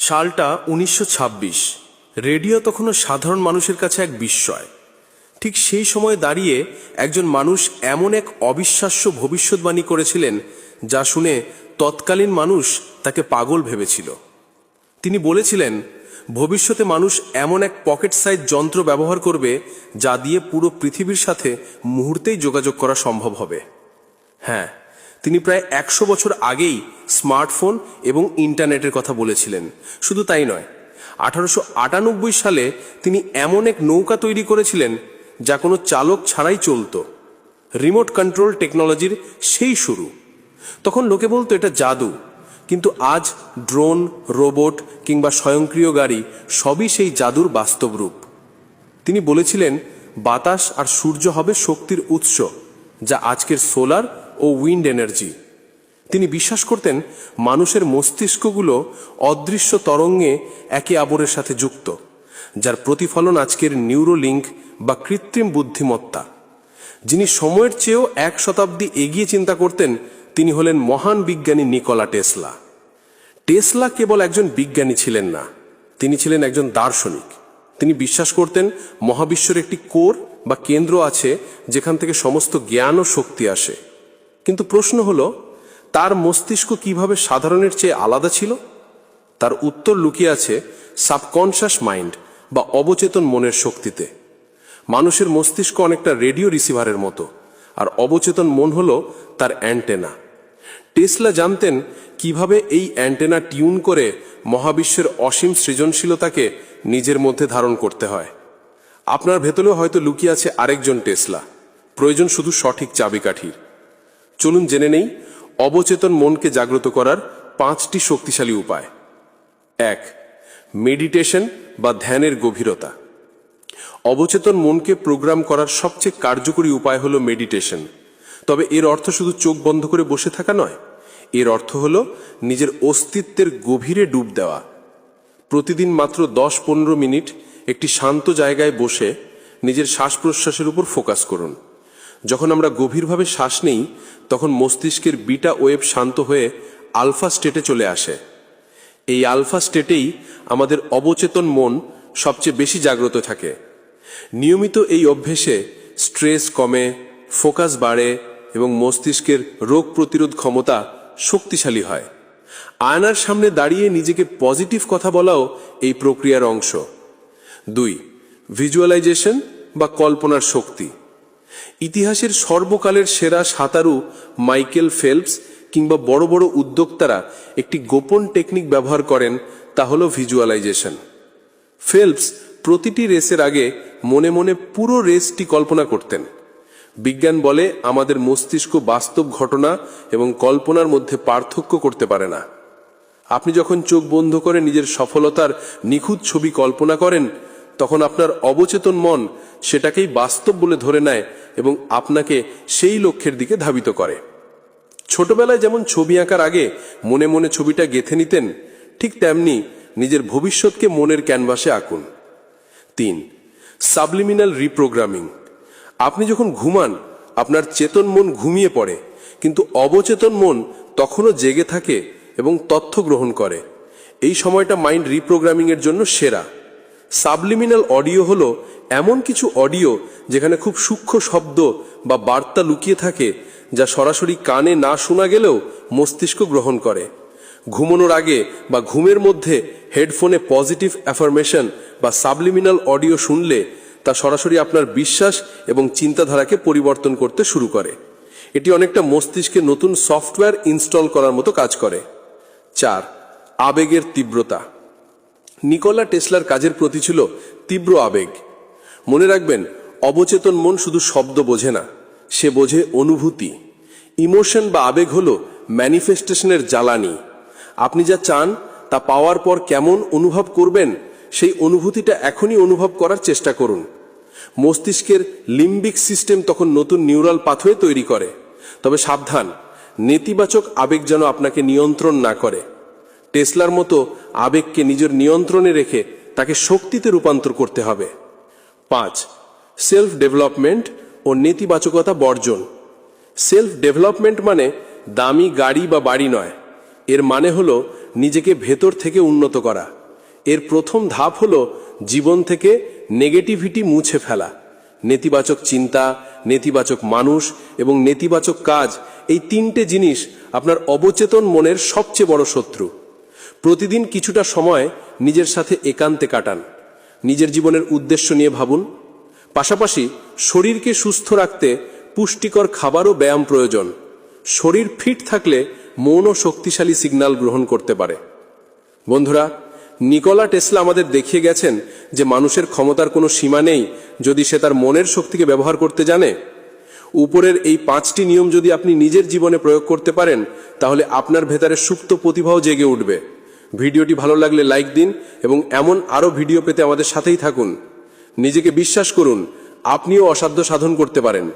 সালটা উনিশশো ছাব্বিশ। রেডিও তখনও সাধারণ মানুষের কাছে এক বিস্ময়। ঠিক সেই সময় দাঁড়িয়ে একজন মানুষ এমন এক অবিশ্বাস্য ভবিষ্যৎবাণী করেছিলেন যা শুনে তৎকালীন মানুষ তাকে পাগল ভেবেছিল। তিনি বলেছিলেন, ভবিষ্যতে মানুষ এমন এক পকেট সাইজ যন্ত্র ব্যবহার করবে যা দিয়ে পুরো পৃথিবীর সাথে মুহূর্তেই যোগাযোগ করা সম্ভব হবে। হ্যাঁ তিনি প্রায় একশো বছর আগেই স্মার্টফোন এবং ইন্টারনেটের কথা বলেছিলেন। শুধু তাই নয়, আঠারোশো আটানব্বই সালে তিনি এমন এক নৌকা তৈরি করেছিলেন যা কোনো চালক ছাড়াই চলত। রিমোট কন্ট্রোল টেকনোলজির সেই শুরু। তখন লোকে বলতো এটা জাদু, কিন্তু আজ ড্রোন, রোবট কিংবা স্বয়ংক্রিয় গাড়ি সবই সেই জাদুর বাস্তব রূপ। তিনি বলেছিলেন, বাতাস আর সূর্য হবে শক্তির উৎস, যা আজকের সোলার ও উইন্ড এনার্জি তিনি বিশ্বাস করতেন মানুষের মস্তিষ্কগুলো অদৃশ্য তরঙ্গে একে অপরের সাথে যুক্ত, যার প্রতিফলন আজকের নিউরোলিঙ্ক বা কৃত্রিম বুদ্ধিমত্তা। যিনি সময়ের চেয়েও এক শতাব্দী এগিয়ে চিন্তা করতেন, তিনি হলেন মহান বিজ্ঞানী নিকোলা টেসলা। টেসলা কেবল একজন বিজ্ঞানী ছিলেন না, তিনি ছিলেন একজন দার্শনিক। তিনি বিশ্বাস করতেন মহাবিশ্বের একটি কোর বা কেন্দ্র আছে, যেখান থেকে সমস্ত জ্ঞান ও শক্তি আসে। কিন্তু প্রশ্ন হলো, তার মস্তিষ্ক কীভাবে সাধারণের চেয়ে আলাদা ছিল? তার উত্তর লুকিয়ে আছে সাবকনশাস মাইন্ড বা অবচেতন মনের শক্তিতে। মানুষের মস্তিষ্ক অনেকটা রেডিও রিসিভারের মতো, আর অবচেতন মন হলো তার অ্যান্টেনা টেসলা জানতেন কীভাবে এই অ্যান্টেনা টিউন করে মহাবিশ্বের অসীম সৃজনশীলতাকে নিজের মধ্যে ধারণ করতে হয়। আপনার ভেতরেও হয়তো লুকিয়ে আছে আরেকজন টেসলা। প্রয়োজন শুধু সঠিক চাবিকাঠির। চলুন জেনে নেই, অবচেতন মনকে জাগ্রত করার পাঁচটি শক্তিশালী উপায়। এক, মেডিটেশন বা ধ্যানের গভীরতা। অবচেতন মনকে প্রোগ্রাম করার সবচেয়ে কার্যকরী উপায় হলো মেডিটেশন। তবে এর অর্থ শুধু চোখ বন্ধ করে বসে থাকা নয়, এর অর্থ হলো নিজের অস্তিত্বের গভীরে ডুব দেওয়া। প্রতিদিন মাত্র দশ পনেরো মিনিট একটি শান্ত জায়গায় বসে নিজের শ্বাস প্রশ্বাসের উপর ফোকাস করুন। যখন আমরা গভীরভাবে শ্বাস নেই, তখন মস্তিষ্কের বিটা ওয়েব শান্ত হয়ে আলফা স্টেটে চলে আসে। এই আলফা স্টেটেই আমাদের অবচেতন মন সবচেয়ে বেশি জাগ্রত থাকে। নিয়মিত এই অভ্যেসে স্ট্রেস কমে, ফোকাস বাড়ে এবং মস্তিষ্কের রোগ প্রতিরোধ ক্ষমতা শক্তিশালী হয়। আয়নার সামনে দাঁড়িয়ে নিজেকে পজিটিভ কথা বলাও এই প্রক্রিয়ার অংশ। দুই, ভিজুয়ালাইজেশন বা কল্পনার শক্তি। ইতিহাসের সর্বকালের সেরা সাঁতারু মাইকেল ফেলপস কিংবা বড় বড় উদ্যোক্তারা একটি গোপন টেকনিক ব্যবহার করেন, তা হল ভিজুয়ালাইজেশন। ফেলপস প্রতিটি রেসের আগে মনে মনে পুরো রেসটি কল্পনা করতেন। বিজ্ঞান বলে আমাদের মস্তিষ্ক বাস্তব ঘটনা এবং কল্পনার মধ্যে পার্থক্য করতে পারে না। আপনি যখন চোখ বন্ধ করে নিজের সফলতার নিখুঁত ছবি কল্পনা করেন তখন আপনার অবচেতন মন সেটাকেই বাস্তব বলে ধরে নেয় এবং আপনাকে সেই লক্ষ্যের দিকে ধাবিত করে। ছোটবেলায় যেমন ছবি আঁকার আগে মনে মনে ছবিটা গেথে নিতেন, ঠিক তেমনি নিজের ভবিষ্যৎকে মনের ক্যানভাসে আঁকুন। তিন, সাবলিমিনাল রিপ্রোগ্রামিং। আপনি যখন ঘুমান, আপনার চেতন মন ঘুমিয়ে পড়ে, কিন্তু অবচেতন মন তখনও জেগে থাকে এবং তথ্য গ্রহণ করে। এই সময়টা মাইন্ড রিপ্রোগ্রামিং এর জন্য সেরা। সাবলিমিনাল অডিও হলো এমন কিছু অডিও যেখানে খুব সূক্ষ্ম শব্দ বা বার্তা লুকিয়ে থাকে যা সরাসরি কানে না শোনা গেলেও মস্তিষ্ক গ্রহণ করে। ঘুমানোর আগে বা ঘুমের মধ্যে হেডফোনে পজিটিভ অ্যাফার্মেশন বা সাবলিমিনাল অডিও শুনলে তা সরাসরি আপনার বিশ্বাস এবং চিন্তাধারাকে পরিবর্তন করতে শুরু করে। এটি অনেকটা মস্তিষ্কে নতুন সফটওয়্যার ইনস্টল করার মতো কাজ করে। চার, আবেগের তীব্রতা। নিকোলা টেসলার কাজের প্রতি ছিল তীব্র আবেগ। মনে রাখবেন, অবচেতন মন শুধু শব্দ বোঝে না, সে বোঝে অনুভূতি। ইমোশন বা আবেগ হলো ম্যানিফেস্টেশনের জ্বালানি। আপনি যা চান, তা পাওয়ার পর কেমন অনুভব করবেন, সেই অনুভূতিটা এখনই অনুভব করার চেষ্টা করুন। মস্তিষ্কের লিম্বিক সিস্টেম তখন নতুন নিউরাল পাথওয়ে তৈরি করে। তবে সাবধান, নেতিবাচক আবেগ যেন আপনাকে নিয়ন্ত্রণ না করে। টেসলার মতো আবেগকে নিজের নিয়ন্ত্রণে রেখে তাকে শক্তিতে রূপান্তর করতে হবে। পাঁচ সেলফ ডেভেলপমেন্ট ও নেতিবাচকতা বর্জন। সেলফ ডেভেলপমেন্ট মানে দামি গাড়ি বা বাড়ি নয়। এর মানে হলো নিজেকে ভেতর থেকে উন্নত করা। এর প্রথম ধাপ হলো জীবন থেকে নেগেটিভিটি মুছে ফেলা। নেতিবাচক চিন্তা, নেতিবাচক মানুষ এবং নেতিবাচক কাজ এই তিনটে জিনিস আপনার অবচেতন মনের সবচেয়ে বড় শত্রু। প্রতিদিন কিছুটা সময় নিজের সাথে একান্তে কাটান। নিজের জীবনের উদ্দেশ্য নিয়ে ভাবুন। পাশাপাশি শরীরকে সুস্থ রাখতে পুষ্টিকর খাবার ও ব্যায়াম প্রয়োজন। শরীর ফিট থাকলে মনও শক্তিশালী সিগন্যাল গ্রহণ করতে পারে। বন্ধুরা, নিকোলা টেসলা আমাদের দেখিয়ে গেছেন যে মানুষের ক্ষমতার কোনো সীমা নেই যদি সে তার মনের শক্তিকে ব্যবহার করতে জানে। উপরের এই পাঁচটি নিয়ম যদি আপনি নিজের জীবনে প্রয়োগ করতে পারেন, তাহলে আপনার ভেতরে সুপ্ত প্রতিভাও জেগে উঠবে। ভিডিওটি ভালো লাগলে লাইক দিন এবং এমন আরও ভিডিও পেতে আমাদের সাথেই থাকুন। নিজেকে বিশ্বাস করুন, আপনিও অসাধ্য সাধন করতে পারেন।